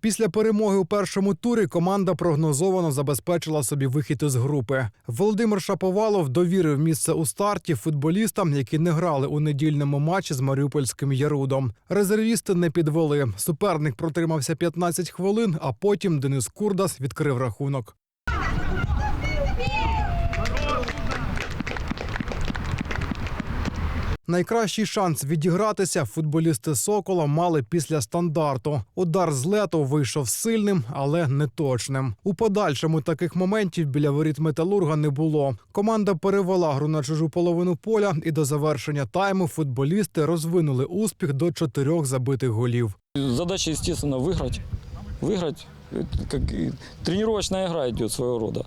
Після перемоги у першому турі команда прогнозовано забезпечила собі вихід із групи. Володимир Шаповалов довірив місце у старті футболістам, які не грали у недільному матчі з Маріупольським Ярудом. Резервісти не підвели. Суперник протримався 15 хвилин, а потім Денис Курдас відкрив рахунок. Найкращий шанс відігратися футболісти Сокола мали після стандарту. Удар з лету вийшов сильним, але не точним. У подальшому таких моментів біля воріт металурга не було. Команда перевела гру на чужу половину поля, і до завершення тайму футболісти розвинули успіх до чотирьох забитих голів. Задача, естественно, выиграть. Выиграть. Это Как и тренировочная игра идет своего рода.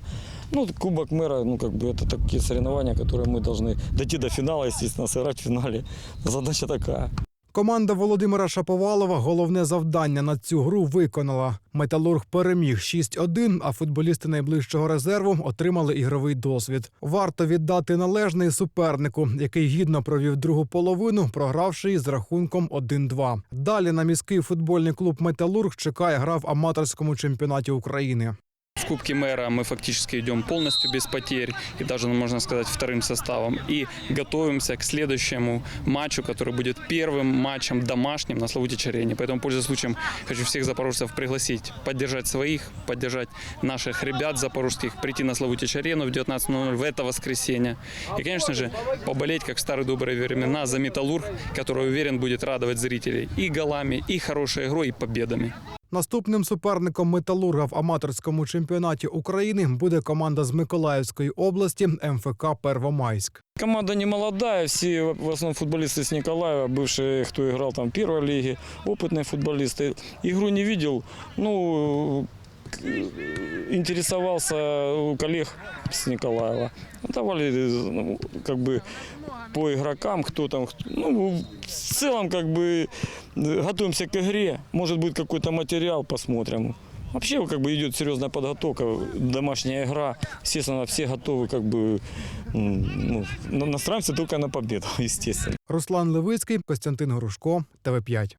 Ну, Кубок мэра, ну, как бы это такие соревнования, которые мы должны дойти до финала, естественно, сыграть в финале. Задача такая. Команда Володимира Шаповалова головне завдання на цю гру виконала. Металург переміг 6-1, а футболісти найближчого резерву отримали ігровий досвід. Варто віддати належний супернику, який гідно провів другу половину, програвши її з рахунком 1-2. Далі на міський футбольний клуб Металург чекає гра в аматорському чемпіонаті України. В Кубке мэра мы фактически идем полностью без потерь и даже, можно сказать, вторым составом. И готовимся к следующему матчу, который будет первым матчем домашним на Славутич-арене. Поэтому, пользуясь случаем, хочу всех запорожцев пригласить поддержать своих, поддержать наших ребят запорожских, прийти на Славутич-арену в 19.00 в это воскресенье. И, конечно же, поболеть, как в старые добрые времена, за «Металлург», который, уверен, будет радовать зрителей и голами, и хорошей игрой, и победами. Наступним суперником металурга в аматорському чемпіонаті України буде команда з Миколаївської області МФК Первомайськ. Команда не молодая, все в основном футболисты с Николаева, бывшие, кто играл там в первой лиге, опытные футболисты. Игру не видел, ну, к- интересовался у коллег с Николаева. Давали, ну, как бы, по игрокам, кто там, кто- ну, в целом, как бы, готовимся к игре. Может быть, какой-то материал посмотрим. Вообще, как бы, идет серьезная подготовка, домашняя игра. Естественно, все готовы, как бы, м, ну, на- настраиваемся только на победу, естественно. Руслан Левицький, Костянтин Грушко, ТВ5.